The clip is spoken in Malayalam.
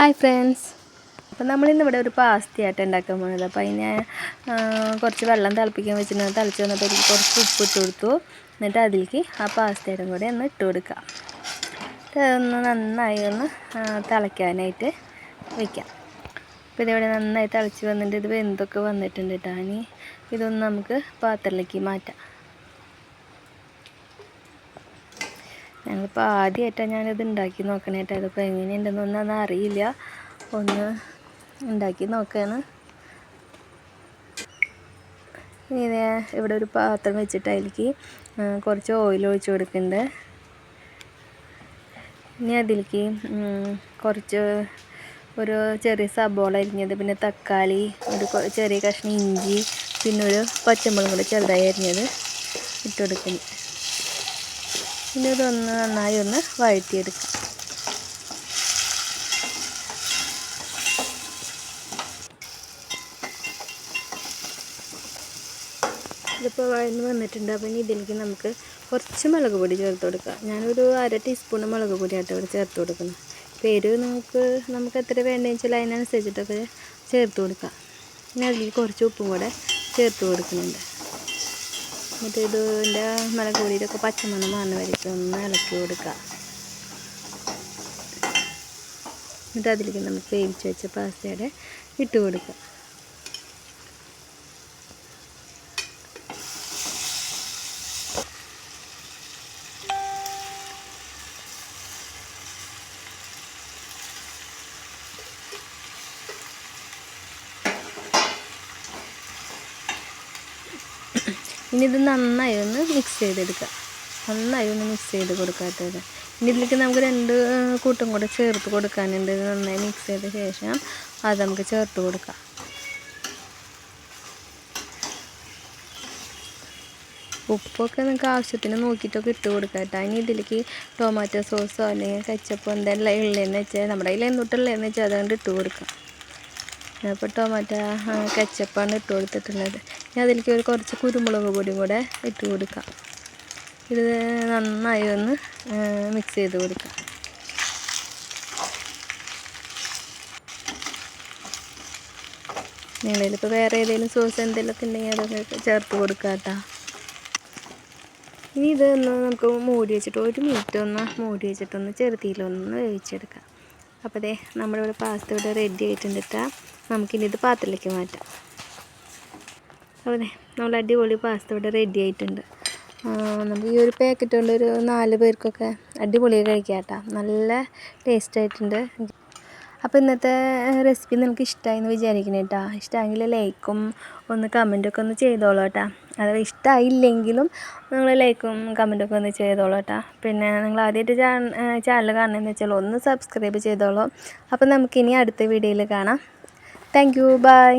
ഹായ് ഫ്രണ്ട്സ് അപ്പോൾ നമ്മളിന്നിവിടെ ഒരു പാസ്തയായിട്ട് ഉണ്ടാക്കാൻ പോകുന്നത് അപ്പോൾ അതിന് കുറച്ച് വെള്ളം തിളപ്പിക്കാൻ വെച്ചിട്ടുണ്ട് തിളച്ച് വന്നപ്പോൾ എനിക്ക് കുറച്ച് ഉപ്പ് ഇട്ട് കൊടുത്തു. എന്നിട്ട് അതിലേക്ക് ആ പാസ്തയുടെ കൂടെ ഒന്ന് ഇട്ട് കൊടുക്കാം. ഒന്ന് നന്നായി ഒന്ന് തിളയ്ക്കാനായിട്ട് വയ്ക്കാം അപ്പോൾ ഇതിവിടെ നന്നായി തിളച്ച് വന്നിട്ട് ഇത് വെന്തൊക്കെ വന്നിട്ടുണ്ട് കേട്ടോ ഇനി ഇതൊന്ന് നമുക്ക് പാത്രത്തിലേക്ക് മാറ്റാം. ഞങ്ങളിപ്പോൾ ആദ്യമായിട്ടാണ് ഞാനിത് ഉണ്ടാക്കി നോക്കണേ കേട്ടോ ഇതിപ്പോൾ എങ്ങനെയുണ്ടെന്നൊന്നും അറിയില്ല. ഒന്ന് ഉണ്ടാക്കി നോക്കാണ്. ഇനി ദേ ഇവിടെ ഒരു പാത്രം വെച്ചിട്ട് അതിലേക്ക് കുറച്ച് ഓയിൽ ഒഴിച്ച് കൊടുക്കുന്നുണ്ട് ഇനി അതിലേക്ക് കുറച്ച് ഒരു ചെറിയ സബോള അരിഞ്ഞത് പിന്നെ തക്കാളി ഒരു ചെറിയ കഷ്ണം ഇഞ്ചി പിന്നെ ഒരു പച്ചമുളകും കൂടെ ചെറുതായി അരിഞ്ഞത് ഇട്ട് കൊടുക്കുന്നു പിന്നെ ഇതൊന്ന് നന്നായി ഒന്ന് വഴറ്റിയെടുക്കാം. ഇതിപ്പോൾ വഴന്ന് വന്നിട്ടുണ്ട്. അപ്പം ഇനി ഇതിലേക്ക് നമുക്ക് കുറച്ച് മുളക് പൊടി ചേർത്ത് കൊടുക്കാം. ഞാനൊരു അര ടീസ്പൂൺ മുളക് പൊടിയായിട്ട് ഇവിടെ ചേർത്ത് കൊടുക്കുന്നു പേര് നമുക്ക് നമുക്ക് എത്ര വേണ്ടതെന്ന് വെച്ചാൽ അതിനനുസരിച്ചിട്ടൊക്കെ ചേർത്ത് കൊടുക്കാം. ഇനി അതിൽ കുറച്ച് ഉപ്പും കൂടെ ചേർത്ത് കൊടുക്കുന്നുണ്ട്. എന്നിട്ട് ഇതിന്റെ നല്ല കൂടിയിട്ടൊക്കെ പച്ചമണം മാറുന്ന വരയ്ക്ക് ഒന്ന് ഇളക്കി കൊടുക്കുക. എന്നിട്ട് അതിലേക്ക് നമ്മൾ വേവിച്ച് വെച്ച പാസ്തയുടെ ഇട്ട് കൊടുക്കുക. ഇനി ഇത് നന്നായി ഒന്ന് മിക്സ് ചെയ്തെടുക്കുക. നന്നായി ഒന്ന് മിക്സ് ചെയ്ത് കൊടുക്കാത്തത് ഇനി ഇതിലേക്ക് നമുക്ക് രണ്ട് കൂട്ടം കൂടെ ചേർത്ത് കൊടുക്കാനുണ്ട്. ഇത് നന്നായി മിക്സ് ചെയ്ത ശേഷം അത് നമുക്ക് ചേർത്ത് കൊടുക്കാം. ഉപ്പൊക്കെ നിങ്ങൾക്ക് ആവശ്യത്തിന് നോക്കിയിട്ടൊക്കെ ഇട്ട് കൊടുക്കാം കേട്ടോ. ഇനി ഇതിലേക്ക് ടൊമാറ്റോ സോസോ അല്ലെങ്കിൽ കച്ചപ്പോ എന്തെല്ലാം ഉള്ളതെന്ന് വെച്ചാൽ നമ്മുടെ കയ്യിൽ എന്തുട്ടുള്ളതെന്ന് വെച്ചാൽ അതുകൊണ്ട് ഇട്ട് കൊടുക്കാം അപ്പോൾ ടൊമാറ്റോ കച്ചപ്പാണ് ഇട്ട് കൊടുത്തിട്ടുള്ളത്. ഇനി അതിലേക്ക് ഒരു കുറച്ച് കുരുമുളക് പൊടിയും കൂടെ ഇട്ട് കൊടുക്കാം. ഇത് നന്നായി ഒന്ന് മിക്സ് ചെയ്ത് കൊടുക്കാം. നിങ്ങളിപ്പോൾ വേറെ ഏതെങ്കിലും സോസ് എന്തെങ്കിലുമൊക്കെ ഉണ്ടെങ്കിൽ അതൊക്കെ ചേർത്ത് കൊടുക്കാം കേട്ടോ. ഇനി ഇതൊന്ന് നമുക്ക് മൂടി വെച്ചിട്ട് ഒരു മിനിറ്റ് ഒന്ന് മൂടി വെച്ചിട്ടൊന്ന് ചെറുതിയിലൊന്ന് വേവിച്ചെടുക്കാം. അപ്പോൾ ദേ നമ്മുടെ പാസ്ത ഇവിടെ റെഡി ആയിട്ടുണ്ട് നമുക്കിനി ഇത് പാത്രത്തിലേക്ക് മാറ്റാം. ദേ നമ്മൾ അടിപൊളി പാസ്ത ഇവിടെ റെഡി ആയിട്ടുണ്ട്. നമുക്ക് ഈ ഒരു പാക്കറ്റ് കൊണ്ട് ഒരു നാല് പേർക്കൊക്കെ അടിപൊളിയായി കഴിക്കാം കേട്ടോ. നല്ല ടേസ്റ്റ് ആയിട്ടുണ്ട്. അപ്പോൾ ഇന്നത്തെ റെസിപ്പി നിങ്ങൾക്ക് ഇഷ്ടമായി എന്ന് വിചാരിക്കുന്നു കേട്ടോ. ഇഷ്ടമായെങ്കിൽ ലൈക്കും ഒന്ന് കമന്റൊക്കെ ഒന്ന് ചെയ്തോളൂ കേട്ടോ. അത് ഇഷ്ടമായില്ലെങ്കിലും നിങ്ങൾ ലൈക്കും കമന്റൊക്കെ ഒന്ന് ചെയ്തോളൂ കേട്ടോ. പിന്നെ നിങ്ങൾ ആദ്യമായിട്ട് ചാനൽ കാണണമെന്ന് വെച്ചാൽ ഒന്ന് സബ്സ്ക്രൈബ് ചെയ്തോളൂ. അപ്പോൾ നമുക്കിനി അടുത്ത വീഡിയോയിൽ കാണാം. Thank you by